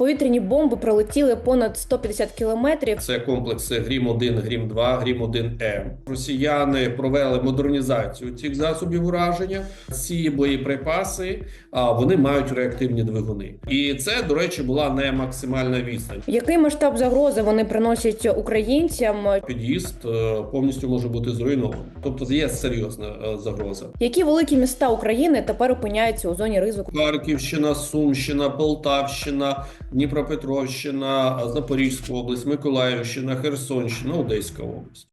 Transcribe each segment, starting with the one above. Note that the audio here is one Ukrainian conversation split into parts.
Повітряні бомби пролетіли понад 150 кілометрів. Це комплекси Грім 1 Грім 2 Грім 1 М. Росіяни провели модернізацію цих засобів ураження. Ці боєприпаси а, вони мають реактивні двигуни, і це, до речі, була не максимальна відстань. Який масштаб загрози вони приносять українцям? Під'їзд е, повністю може бути зруйнований. Тобто є серйозна е, загроза. Які великі міста України тепер опиняються у зоні ризику? Харківщина, Сумщина, Полтавщина, Дніпропетровщина, Запорізька область, Миколаївщина, Херсонщина, Одеська область.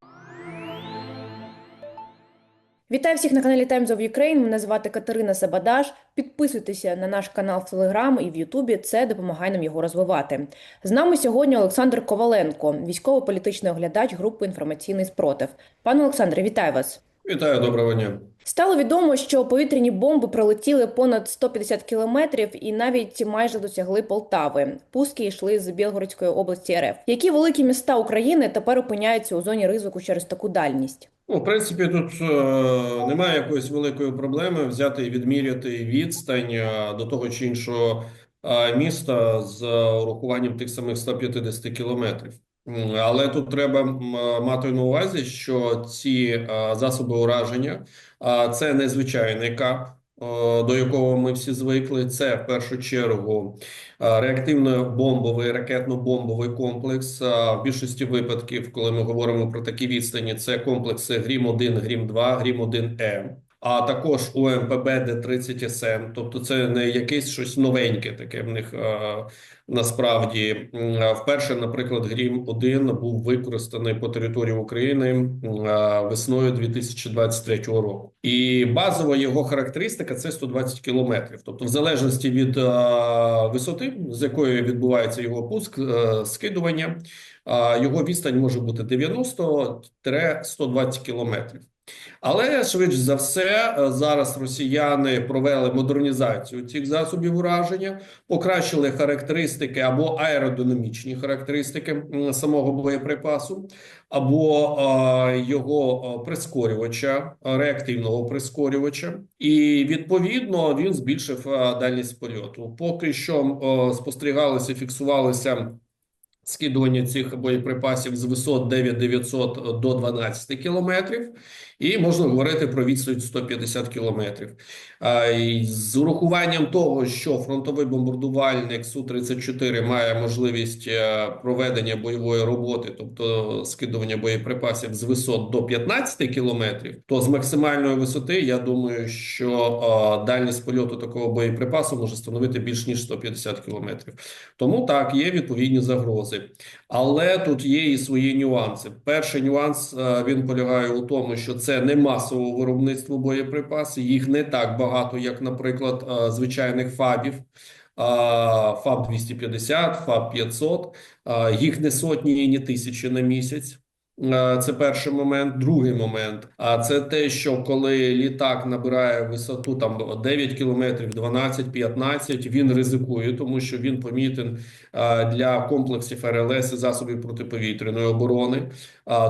Вітаю всіх на каналі Times of Ukraine. Мене звати Катерина Сабадаш. Підписуйтеся на наш канал в Телеграм і в Ютубі. Це допомагає нам його розвивати. З нами сьогодні Олександр Коваленко, військово-політичний оглядач групи інформаційний спротив. Пане Олександре, вітаю вас. Вітаю, доброго дня. Стало відомо, що повітряні бомби пролетіли понад 150 кілометрів і навіть майже досягли Полтави. Пуски йшли з Білгородської області РФ. Які великі міста України тепер опиняються у зоні ризику через таку дальність? Ну, в принципі, тут е, немає якоїсь великої проблеми взяти і відміряти відстань е, до того чи іншого е, міста з урахуванням тих самих 150 кілометрів. Але тут треба мати на увазі, що ці засоби ураження це не звичайний кап, до якого ми всі звикли. Це в першу чергу реактивно-бомбовий ракетно-бомбовий комплекс. В більшості випадків, коли ми говоримо про такі відстані, це комплекси Грім 1 Грім 2 Грім 1 М. А також УМПБ Д-30 СН, тобто це не якесь щось новеньке таке в них е, насправді. Вперше, наприклад, Грім 1 був використаний по території України е, весною 2023 року. І базова його характеристика це 120 кілометрів. Тобто, в залежності від е, висоти, з якої відбувається його пуск, скидування, його відстань може бути 90-120 кілометрів. Але швидше за все е, зараз росіяни провели модернізацію цих засобів ураження, покращили характеристики або аеродинамічні характеристики самого боєприпасу, або е, його е, прискорювача, реактивного прискорювача, і відповідно він збільшив дальність польоту. Поки що спостерігалися, фіксувалися. Скидування цих боєприпасів з висот 9900 до 12 кілометрів, і можна говорити про відстань 150 кілометрів. З урахуванням того, що фронтовий бомбардувальник Су-34 має можливість е, проведення бойової роботи, тобто скидування боєприпасів з висот до 15 кілометрів, то з максимальної висоти я думаю, що е, дальність польоту такого боєприпасу може становити більш ніж 150 кілометрів. Тому так є відповідні загрози. Але тут є і свої нюанси. Перший нюанс е, він полягає у тому, що це не масове виробництво боєприпасів, їх не так багато, як, наприклад, е, звичайних фабів. ФАБ 250, ФАБ 500, е, їх не сотні і не тисячі на місяць. Е, Це перший момент. Другий момент. А це те, що коли літак набирає висоту там 9 кілометрів, 12, 15, він ризикує, тому що він помітен е, для комплексів РЛС і засобів протиповітряної оборони.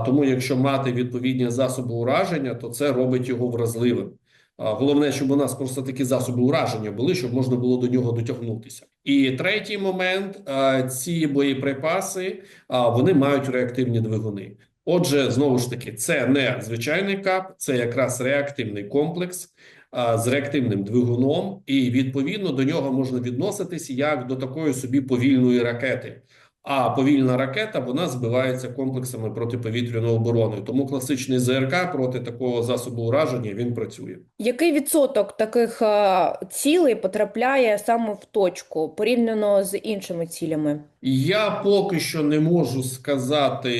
Тому, якщо мати відповідні засоби ураження, то це робить його вразливим. Головне, щоб у нас просто такі засоби ураження були, щоб можна було до нього дотягнутися. І третій момент: е, ці боєприпаси вони мають реактивні двигуни. Отже, знову ж таки, це не звичайний кап, це якраз реактивний комплекс а, з реактивним двигуном, і відповідно до нього можна відноситись як до такої собі повільної ракети. А повільна ракета вона збивається комплексами протиповітряної оборони. Тому класичний ЗРК проти такого засобу ураження він працює. Який відсоток таких е, цілей потрапляє саме в точку порівняно з іншими цілями? Я поки що не можу сказати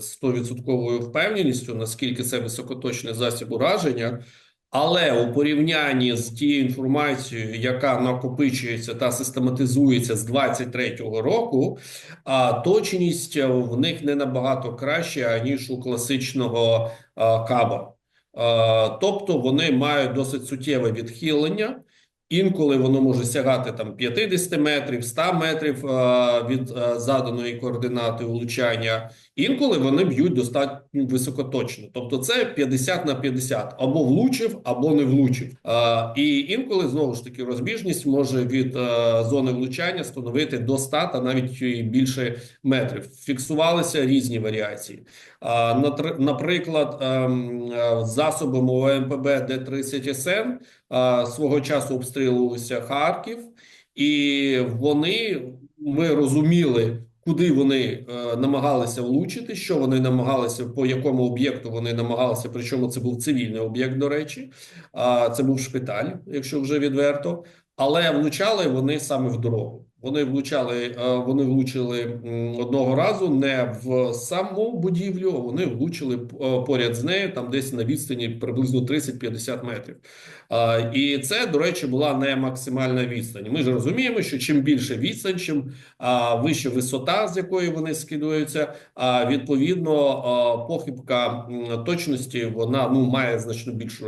стовідсотковою впевненістю, наскільки це високоточний засіб ураження. Але у порівнянні з тією інформацією, яка накопичується та систематизується з 23-го року, а точність в них не набагато краща ніж у класичного каба. Тобто вони мають досить суттєве відхилення, Інколи воно може сягати там 50 метрів, 100 метрів від заданої координати влучання. Інколи вони б'ють достатньо високоточно. Тобто це 50 на 50. Або влучив, або не влучив. Е, І інколи, знову ж таки, розбіжність може від е, зони влучання становити до 100 та навіть більше метрів. Фіксувалися різні варіації. А, Наприклад, ем, е, засобами ОМПБ Д-30СН а, свого часу обстрілювався Харків, і вони ми розуміли, куди вони е, намагалися влучити, що вони намагалися, по якому об'єкту вони намагалися. Причому це був цивільний об'єкт, до речі, а це був шпиталь, якщо вже відверто. Але влучали вони саме в дорогу. Вони влучали, е, вони влучили одного разу не в саму будівлю, а вони влучили е, поряд з нею, там десь на відстані приблизно 30-50 метрів. І це, до речі, була не максимальна відстань. Ми ж розуміємо, що чим більше відстань, чим вища висота, з якої вони скидуються, а відповідно похибка точності вона ну має значно більше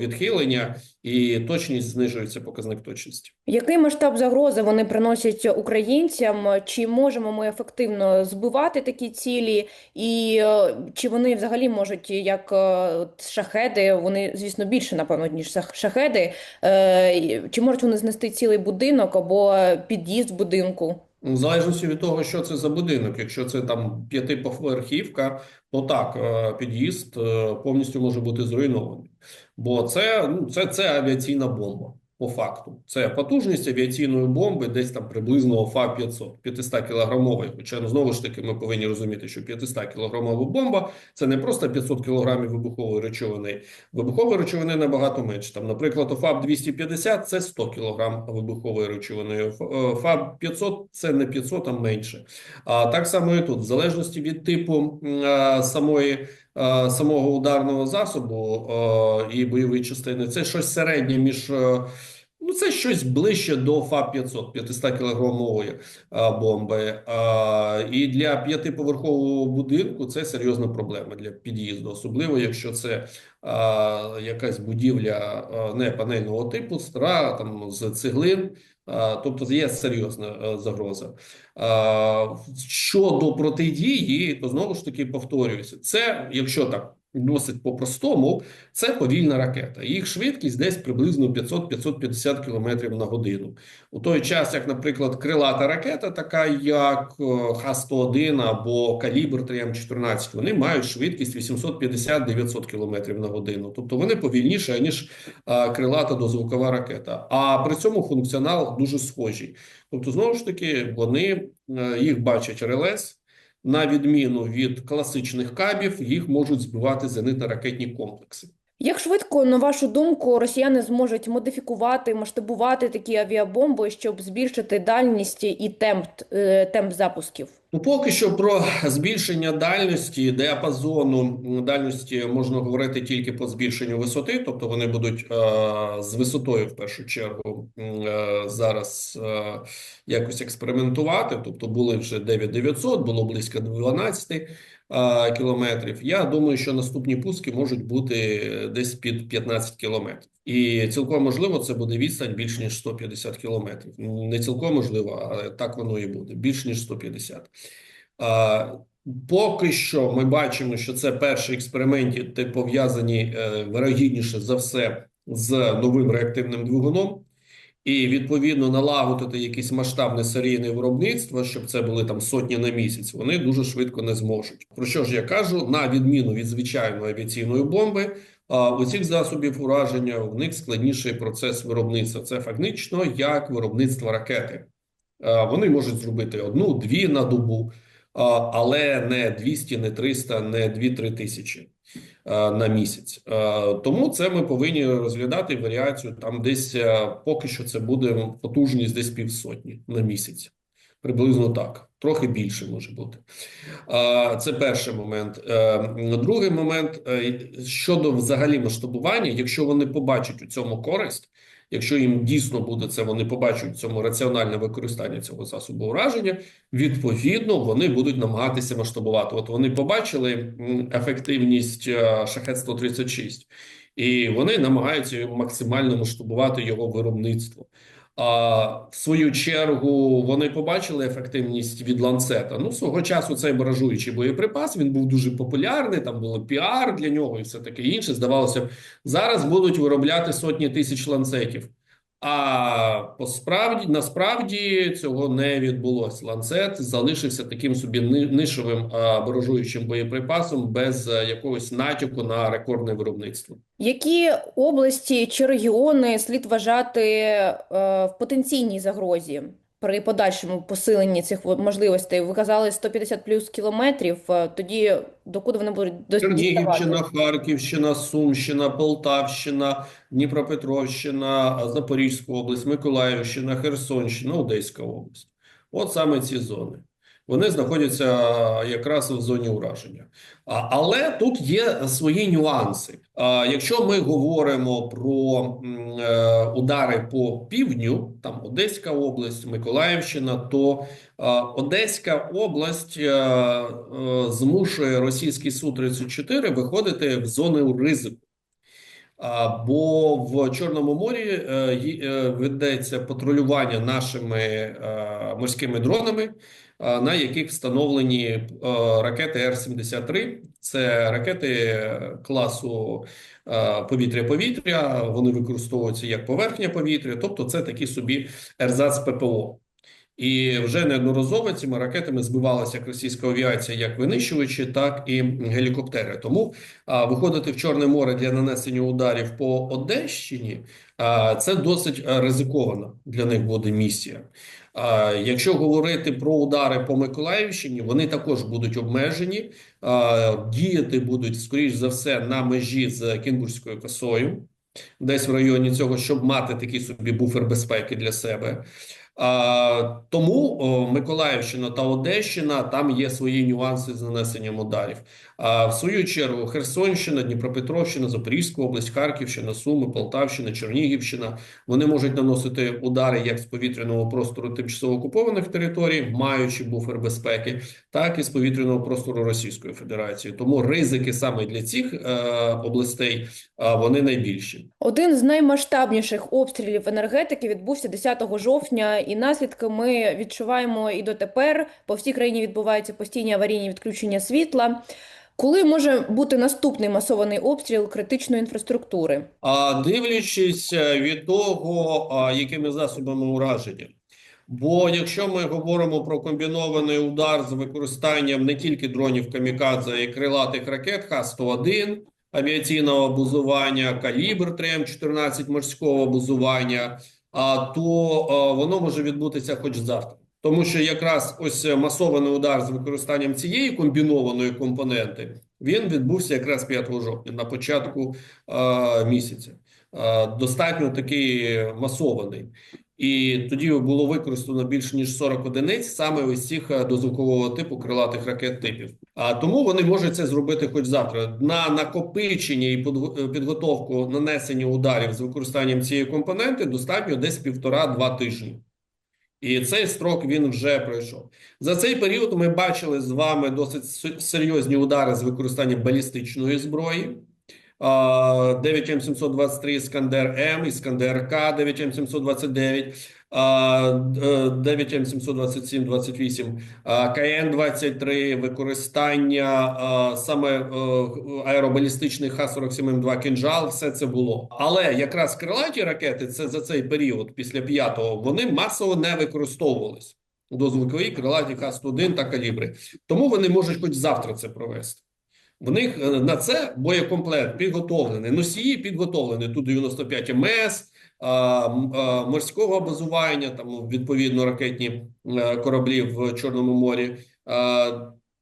відхилення, і точність знижується показник точності. Який масштаб загрози вони приносять українцям? Чи можемо ми ефективно збивати такі цілі, і е, чи вони взагалі можуть, як е, шахеди, вони, звісно, більше, напевно, ніж шах- шахеди, е, чи можуть вони знести цілий будинок або під'їзд будинку? В залежності від того, що це за будинок. Якщо це там п'ятиповерхівка, то так, е, під'їзд е, повністю може бути зруйнований. Бо це, ну, це, це авіаційна бомба. По факту, це потужність авіаційної бомби десь там приблизно ФА-500, 500 кілограмової. Хоча ну, знову ж таки ми повинні розуміти, що 500 кілограмова бомба це не просто 500 кілограмів вибухової речовини. Вибухової речовини набагато менше. Там, наприклад, ФАБ-250 – це 100 кілограм вибухової речовини. ФАБ-500 – це не 500, а менше. А так само і тут, в залежності від типу а, самої е, самого ударного засобу е, і бойової частини, це щось середнє між. е, Ну, це щось ближче до ФАП-500, 500 кілограмової е, бомби. Е, І для п'ятиповерхового будинку це серйозна проблема для під'їзду, особливо якщо це е, якась будівля е, не панельного типу, стара, там з цеглин. Тобто є серйозна е, загроза. Щодо протидії, то знову ж таки повторююся, це якщо так досить по-простому, це повільна ракета. Їх швидкість десь приблизно 500-550 км на годину. У той час, як, наприклад, крилата ракета, така як е, Х-101 або калібр 3М14, вони мають швидкість 850-900 км на годину. Тобто вони повільніші, ніж е, крилата дозвукова ракета. А при цьому функціонал дуже схожий. Тобто, знову ж таки, вони е, їх бачать РЛС. На відміну від класичних кабів, їх можуть збивати зенитно-ракетні комплекси. Як швидко, на вашу думку, росіяни зможуть модифікувати, масштабувати такі авіабомби, щоб збільшити дальність і темп, е, темп запусків? Ну, поки що про збільшення дальності, діапазону дальності можна говорити тільки по збільшенню висоти, тобто вони будуть е, з висотою в першу чергу е, зараз е, якось експериментувати. Тобто були вже 9900, було близько 12 е, кілометрів. Я думаю, що наступні пуски можуть бути десь під 15 кілометрів. І цілком можливо, це буде відстань більш ніж 150 кілометрів. Не цілком можливо, але так воно і буде більш ніж 150. А, Поки що ми бачимо, що це перші експерименти, пов'язані е, вирогідніше за все з новим реактивним двигуном. І відповідно налагодити якесь масштабне серійне виробництво, щоб це були там сотні на місяць. Вони дуже швидко не зможуть. Про що ж я кажу? На відміну від звичайної авіаційної бомби, а, у цих засобів ураження у них складніший процес виробництва. Це фактично як виробництво ракети. Вони можуть зробити одну, дві на добу, але не 200, не 300, не 2-3 тисячі на місяць. Тому це ми повинні розглядати варіацію там десь поки що це буде потужність десь півсотні на місяць. Приблизно так, трохи більше може бути. Це перший момент. Е, Другий момент е, щодо взагалі масштабування, якщо вони побачать у цьому користь, якщо їм дійсно буде це, вони побачать цьому раціональне використання цього засобу ураження. Відповідно, вони будуть намагатися масштабувати. От вони побачили ефективність е, шахет 136 і вони намагаються максимально масштабувати його виробництво. А в свою чергу вони побачили ефективність від ланцета. Ну, свого часу цей баражуючий боєприпас він був дуже популярний. Там було піар для нього і все таке інше. Здавалося зараз будуть виробляти сотні тисяч ланцетів. А по справді насправді цього не відбулося. Ланцет залишився таким собі ни- нишовим ворожуючим боєприпасом без якогось натяку на рекордне виробництво. Які області чи регіони слід вважати е, в потенційній загрозі при подальшому посиленні цих можливостей? Ви казали 150 плюс кілометрів. е, Тоді докуди вони будуть до Чернігівщина. Харківщина, Сумщина, Полтавщина, Дніпропетровщина, Запорізька область, Миколаївщина, Херсонщина, Одеська область. От саме ці зони. Вони знаходяться якраз в зоні ураження. Але тут є свої нюанси. Якщо ми говоримо про е, удари по півдню, там Одеська область, Миколаївщина, то Одеська область е, е, змушує російський Су-34 виходити в зону ризику. Бо в Чорному морі ведеться патрулювання нашими морськими дронами, на яких встановлені е, ракети Р-73. Це ракети класу е, повітря-повітря. Вони використовуються як поверхня повітря, тобто це такі собі ерзац ППО. І вже неодноразово цими ракетами збивалася як російська авіація, як винищувачі, так і гелікоптери. Тому а, виходити в Чорне море для нанесення ударів по Одещині а, це досить а, ризикована для них буде місія. Якщо говорити про удари по Миколаївщині, вони також будуть обмежені, діяти будуть скоріш за все на межі з Кінгурською косою, десь в районі цього, щоб мати такий собі буфер безпеки для себе. Тому Миколаївщина та Одещина там є свої нюанси з нанесенням ударів. А в свою чергу Херсонщина, Дніпропетровщина, Запорізька область, Харківщина, Суми, Полтавщина, Чернігівщина вони можуть наносити удари як з повітряного простору тимчасово окупованих територій, маючи буфер безпеки, так і з повітряного простору Російської Федерації. Тому ризики саме для цих е, областей е, вони найбільші. Один з наймасштабніших обстрілів енергетики відбувся 10 жовтня, і наслідки ми відчуваємо і дотепер. По всій країні відбуваються постійні аварійні відключення світла. Коли може бути наступний масований обстріл критичної інфраструктури? А дивлячись е, від того, якими засобами ураження. Бо якщо ми говоримо про комбінований удар з використанням не тільки дронів камікадзе і крилатих ракет Х-101, авіаційного базування, калібр 3М14 морського базування, а, то воно може відбутися хоч завтра. Тому що якраз ось е, масований удар з використанням цієї комбінованої компоненти він відбувся якраз 5 жовтня на початку е, місяця. Е, достатньо такий масований. І тоді було використано більше ніж 40 одиниць саме ось цих е, дозвукового типу крилатих ракет типів. А тому вони можуть це зробити хоч завтра. На накопичення і е, підготовку нанесення ударів з використанням цієї компоненти достатньо десь півтора-два тижні. І цей строк він вже пройшов. За цей період ми бачили з вами досить серйозні удари з використанням балістичної зброї. А, 9М723 Іскандер М, Іскандер К, 9М729, а, е, 9М727, 28, КН-23, використання саме е, аеробалістичних Х-47М2 «Кинжал», все це було. Але якраз крилаті ракети, це за цей період, після п'ятого, вони масово не використовувались. Дозвукові крилаті Х-101 та калібри. Тому вони можуть хоч завтра це провести. В них е, на це боєкомплект підготовлений. Носії підготовлені. Тут 95 МС, морського базування, там відповідно ракетні е, кораблі в Чорному морі.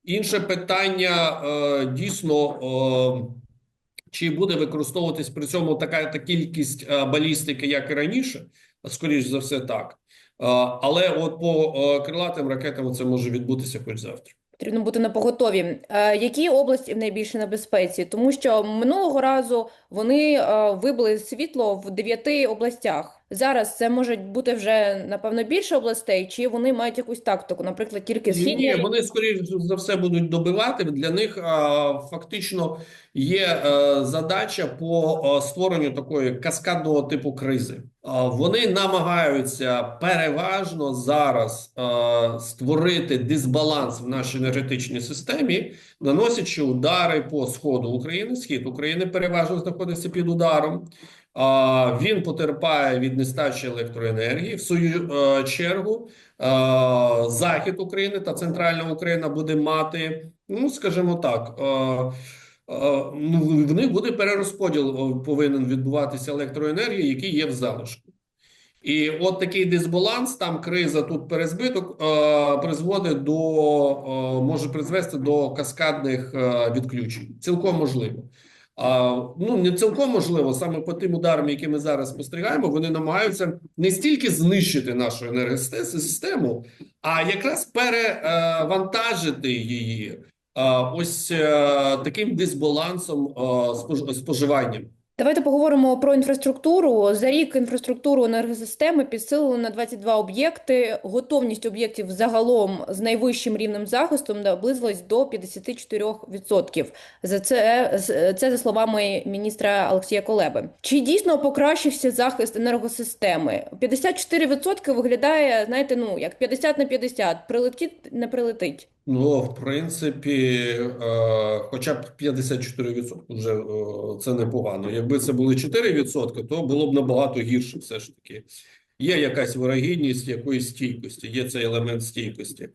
Інше питання е, дійсно. Чи буде використовуватись при цьому така та кількість е, балістики, як і раніше? Скоріш за все, так. Але от по крилатим ракетам це може відбутися хоч завтра. Потрібно бути на поготові. Е, Які області в найбільшій небезпеці? Тому що минулого разу вони е, вибили світло в дев'яти областях. Зараз це може бути вже напевно більше областей, чи вони мають якусь тактику, наприклад, тільки східні. ні, вони скоріш за все будуть добивати. Для них а, фактично є е, задача по е, створенню такої каскадного типу кризи. А, вони намагаються переважно зараз е, створити дисбаланс в нашій енергетичній системі, наносячи удари по сходу України. Схід України переважно знаходиться під ударом. Він потерпає від нестачі електроенергії. В свою е, чергу е, захід України та центральна Україна буде мати, ну скажімо так. е, Ну, в них буде перерозподіл повинен відбуватися електроенергії, який є в залишку. І от такий дисбаланс, там криза, тут перезбиток, призводить до може призвести до каскадних відключень. Цілком можливо. Ну не цілком можливо, саме по тим ударам, які ми зараз спостерігаємо, вони намагаються не стільки знищити нашу енергосистему, а якраз перевантажити її а, ось е, таким дисбалансом е, спож- споживанням. Давайте поговоримо про інфраструктуру. За рік інфраструктуру енергосистеми підсилили на 22 об'єкти. Готовність об'єктів загалом з найвищим рівнем захисту наблизилась до 54%. За це, це за словами міністра Олексія Колеби. Чи дійсно покращився захист енергосистеми? 54% виглядає, знаєте, ну як 50 на 50. Прилетить, не прилетить. Ну, в принципі, е, хоча б 54% вже е, це непогано. Якби це були 4%, то було б набагато гірше все ж таки. Є якась вирогідність якоїсь стійкості, є цей елемент стійкості.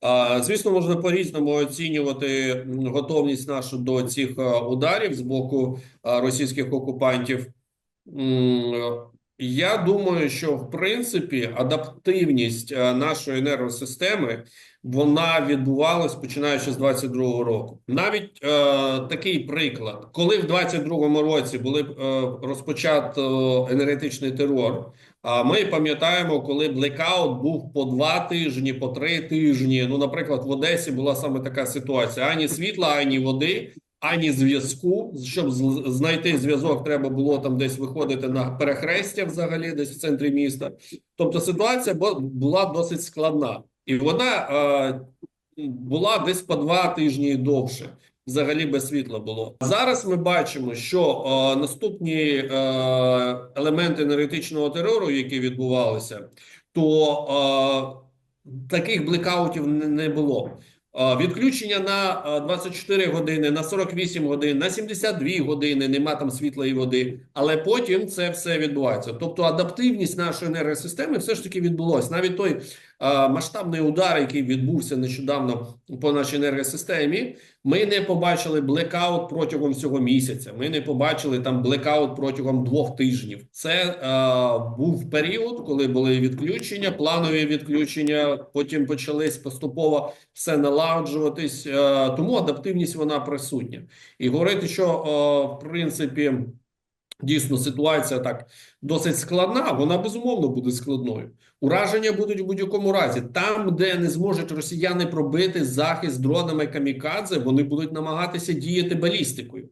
А, звісно, можна по-різному оцінювати готовність нашу до цих е, ударів з боку російських окупантів. Я думаю, що в принципі адаптивність е, нашої енергосистеми вона відбувалась починаючи з 22-го року. Навіть е, такий приклад, коли в 22-му році були е, розпочато енергетичний терор. А ми пам'ятаємо, коли блекаут був по два тижні, по три тижні. Ну, наприклад, в Одесі була саме така ситуація: ані світла, ані води. Ані зв'язку, щоб знайти зв'язок, треба було там десь виходити на перехрестя, взагалі, десь в центрі міста. Тобто ситуація була досить складна, і вона е, була десь по два тижні довше. Взагалі без світла було. Зараз ми бачимо, що е, наступні е, елементи енергетичного терору, які відбувалися, то е, таких блекаутів не, не було. Відключення на е, 24 години, на 48 годин, на 72 години нема там світла і води, але потім це все відбувається. Тобто адаптивність нашої енергосистеми все ж таки відбулось Навіть той масштабний удар, який відбувся нещодавно по нашій енергосистемі, ми не побачили блекаут протягом всього місяця. Ми не побачили там блекаут протягом двох тижнів. Це е, був період, коли були відключення, планові відключення. Потім почались поступово все налагоджуватись. Е, тому адаптивність вона присутня. І говорити, що е, в принципі. Дійсно, ситуація так досить складна. Вона безумовно буде складною. Ураження будуть в будь-якому разі. Там, де не зможуть росіяни пробити захист дронами камікадзе, вони будуть намагатися діяти балістикою.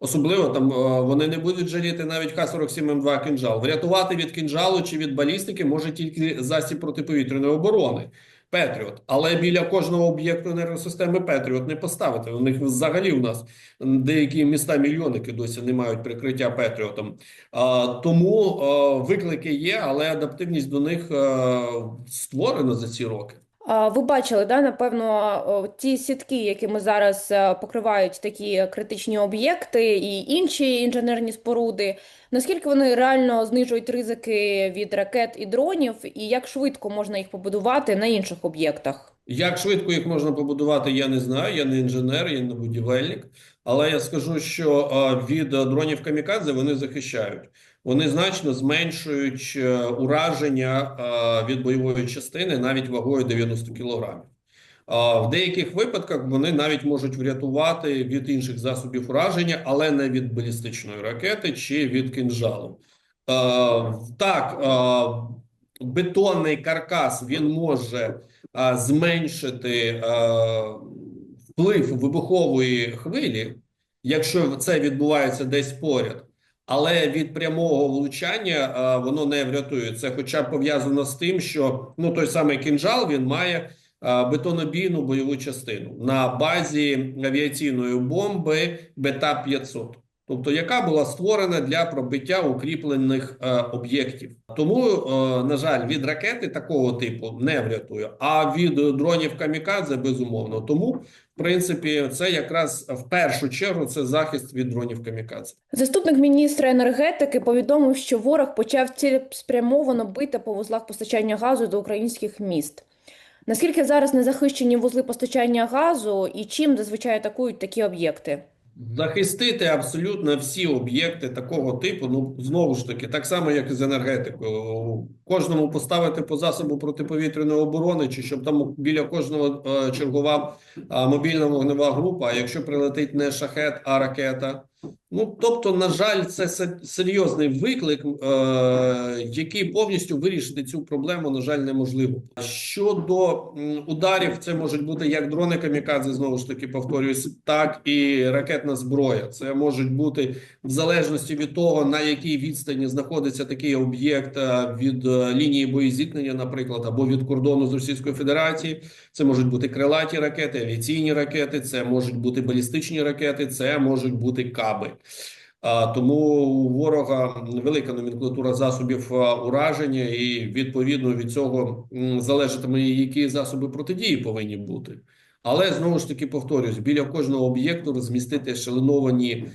Особливо там е, вони не будуть жаліти навіть Х-47М2 «Кинжал». Врятувати від кинжалу чи від балістики може тільки засіб протиповітряної оборони. Петріот, але біля кожного об'єкту енергосистеми Петріот не поставити. У них взагалі у нас деякі міста мільйонники досі не мають прикриття Петріотом. А, тому а, виклики є, але адаптивність до них а, створена за ці роки. Ви бачили, да, напевно, ті сітки, якими зараз е, покривають такі критичні об'єкти і інші інженерні споруди. Наскільки вони реально знижують ризики від ракет і дронів, і як швидко можна їх побудувати на інших об'єктах? Як швидко їх можна побудувати, я не знаю. Я не інженер, я не будівельник. Але я скажу, що від дронів камікадзе вони захищають. Вони значно зменшують е, ураження від бойової частини навіть вагою 90 кілограмів. В деяких випадках вони навіть можуть врятувати від інших засобів ураження, але не від балістичної ракети чи від кинжалу. Е, Так, е, бетонний каркас він може е, зменшити е, вплив вибухової хвилі, якщо це відбувається десь поряд. Але від прямого влучання а, воно не врятує. Це хоча б пов'язано з тим, що ну той самий кінжал він має а, бетонобійну бойову частину на базі авіаційної бомби Бета 500 тобто яка була створена для пробиття укріплених е, об'єктів. Тому, е, на жаль, від ракети такого типу не врятує, а від дронів камікадзе безумовно. Тому, в принципі, це якраз в першу чергу це захист від дронів камікадзе. Заступник міністра енергетики повідомив, що ворог почав цілеспрямовано бити по вузлах постачання газу до українських міст. Наскільки зараз не захищені вузли постачання газу і чим зазвичай атакують такі об'єкти? Захистити абсолютно всі об'єкти такого типу, ну знову ж таки, так само, як і з енергетикою. Кожному поставити по засобу протиповітряної оборони, чи щоб там біля кожного чергова чергував е, мобільна вогнева група. А якщо прилетить не шахет, а ракета. Ну тобто, на жаль, це серйозний виклик, е, який повністю вирішити цю проблему, на жаль, неможливо. Щодо ударів, це можуть бути як дрони камікадзе, знову ж таки повторююсь, так і ракетна зброя. Це можуть бути в залежності від того, на якій відстані знаходиться такий об'єкт е, від е, лінії боєзіткнення, наприклад, або від кордону з Російською Федерацією. Це можуть бути крилаті ракети, авіаційні ракети, це можуть бути балістичні ракети, це можуть бути каби. А, тому у ворога велика номенклатура засобів ураження, і відповідно від цього залежатиме, які засоби протидії повинні бути. Але знову ж таки повторюсь, біля кожного об'єкту розмістити ешеленовані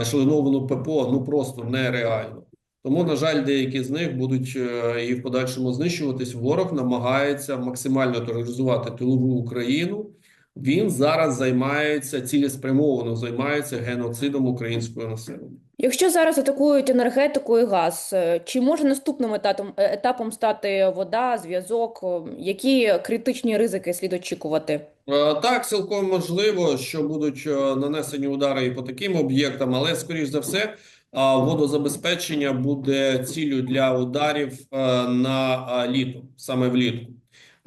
ешеленовану ППО ну просто нереально. Тому, на жаль, деякі з них будуть е, і в подальшому знищуватись. Ворог намагається максимально тероризувати тилову Україну. Він зараз займається цілеспрямовано займається геноцидом українського населення. Якщо зараз атакують енергетику і газ, е, чи може наступним етапом, е, етапом стати вода, зв'язок? Які критичні ризики слід очікувати? Е, Так, цілком можливо, що будуть е, нанесені удари і по таким об'єктам, але скоріш за все, водозабезпечення буде ціллю для ударів е, на літо, саме влітку.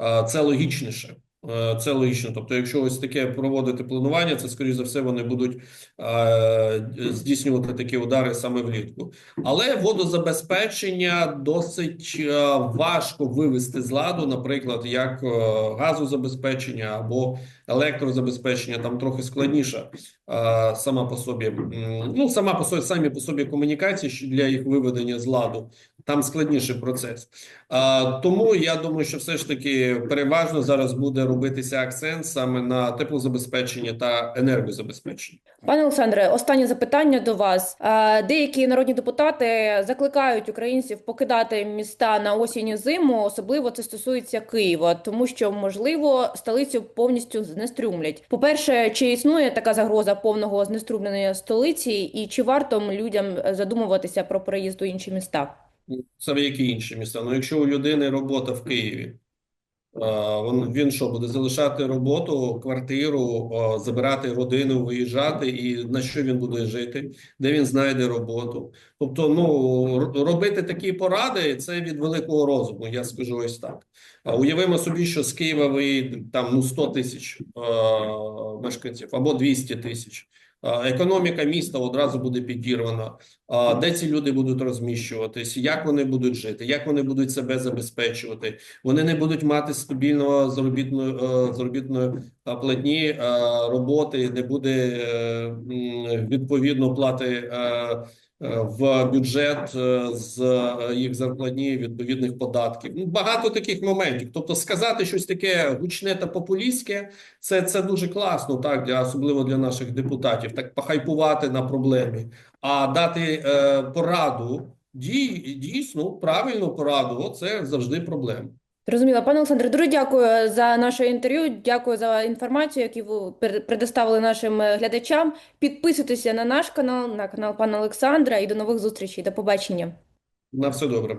Е, Це логічніше. Е, Це логічно. Тобто, якщо ось таке проводити планування, це скоріш за все вони будуть е, здійснювати такі удари саме влітку. Але водозабезпечення досить е, важко вивести з ладу, наприклад, як газозабезпечення або електрозабезпечення, там трохи складніша сама по собі. Ну, сама по собі, самі по собі комунікації для їх виведення з ладу. Там складніший процес. А, тому я думаю, що все ж таки переважно зараз буде робитися акцент саме на теплозабезпечення та енергозабезпечення. Пане Олександре, останнє запитання до вас. Деякі народні депутати закликають українців покидати міста на осінь і зиму, особливо це стосується Києва, тому що можливо столицю повністю знеструмлять. По-перше, чи існує така загроза повного знеструмлення столиці, і чи варто людям задумуватися про переїзд у інші міста? В які інші міста? Ну, якщо у людини робота в Києві, він, він що буде залишати роботу, квартиру, забирати родину, виїжджати, і на що він буде жити, де він знайде роботу? Тобто, ну робити такі поради це від великого розуму. Я скажу ось так. А уявимо собі, що з Києва виїде там ну 100 тисяч а, мешканців або 200 тисяч. Економіка міста одразу буде підірвана. Де ці люди будуть розміщуватись, як вони будуть жити, як вони будуть себе забезпечувати? Вони не будуть мати стабільного заробітної е, заробітної е, платні е, роботи, не буде е, відповідно плати в бюджет е, з е, їх зарплатні відповідних податків. Ну багато таких моментів. Тобто, сказати щось таке гучне та популістське, це, це дуже класно, так для особливо для наших депутатів, так похайпувати на проблемі, а дати е, пораду дій, дійсну правильну пораду. Це завжди проблема. Зрозуміло. Пане Олександре, дуже дякую за наше інтерв'ю. Дякую за інформацію, яку ви предоставили нашим е, глядачам. Підписуйтеся на наш канал, на канал пана Олександра і до нових зустрічей. До побачення. На все добре.